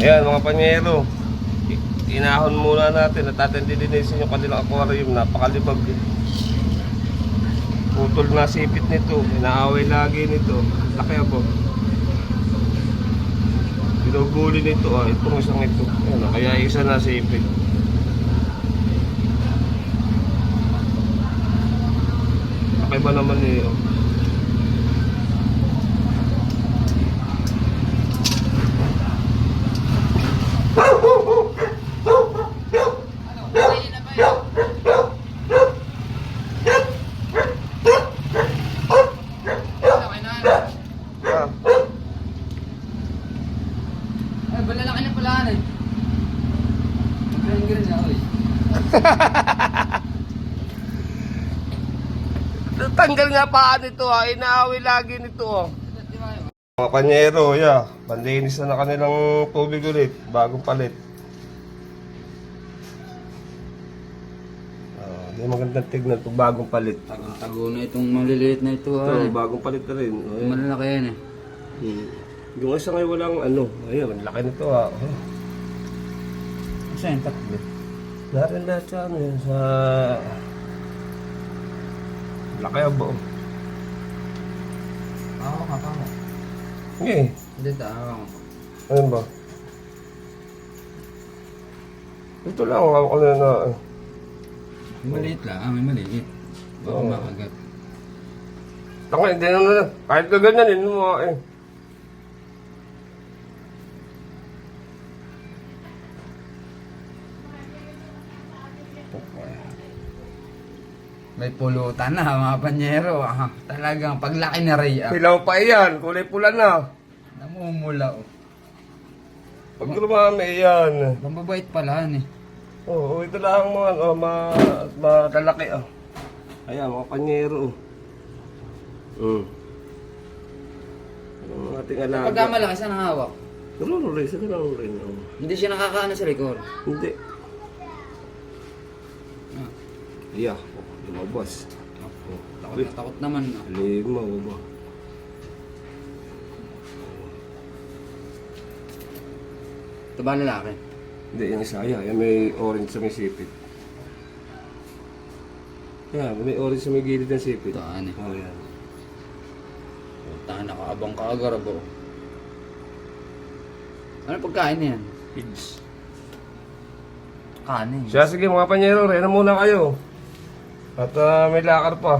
Ayan mga panyero. I- Inahon muna natin at atin dilinisin yung kanilang aquarium. Napakalibag. Putol na sipit nito. Inaaway lagi nito. Laki ako. Ginuguli nito ah. Itong isang ito. Ayan, ah, kaya isa na sipit. Laki ba naman eh. oh. Ay, bala laki ng pulaan eh. Niya ako eh. Tanggal nga paa nito ah. Inaaway lagi nito ba yun? Mga panyero, yeah. Panlinis na na kanilang tubig ulit. Bagong palit. Ah, di magandang tignan ito. Bagong palit. Tago na itong maliliit na ito Ito, ah. bagong palit na rin. Oh, malalaki yan eh. Hmm. Yung isa ngayon walang ano. Ayun, ang laki nito ah. Oh. Saan yung tatlo? Narin lahat sa ano yun, sa... Laki ang buo. Oo, nga pa mo. Okay. Hindi ko. Ayun ba? Ito lang, ako ko na na. May maliit lang, ah, may maliit. Baka makagat. Taka, hindi na na. Kahit ka ganyan, yun mo eh. May pulutan na mga panyero. Ah. Talagang paglaki ni Ray ah. Pilaw pa yan, kulay pula na. Namumula oh. Pag lumami yan. Mababait pala yan eh. Oo, ito lang mga, oh, ma, malalaki ah. Ayan, mga panyero. Hmm. Ang ating alaga. Pagka malaki, saan ang hawak? Ganun rin, sa ganun rin. oh. Hindi siya nakakaano sa likod. Hindi. Ah. Iya, oh, lumabas. Ako, takot na takot naman. ah. Lima, ba? Ito ba lalaki? Hindi, yung isa, yan. Yan may orange sa may sipit. Yan, may orange sa may gilid ng sipit. Ito, ano eh. Oh, yan. Tahan nakaabang ka agarab oh. Ano pagkain yan? Pigs. Kanin. Siya, sige mga panyero, rena muna kayo. At ah, may lakar pa.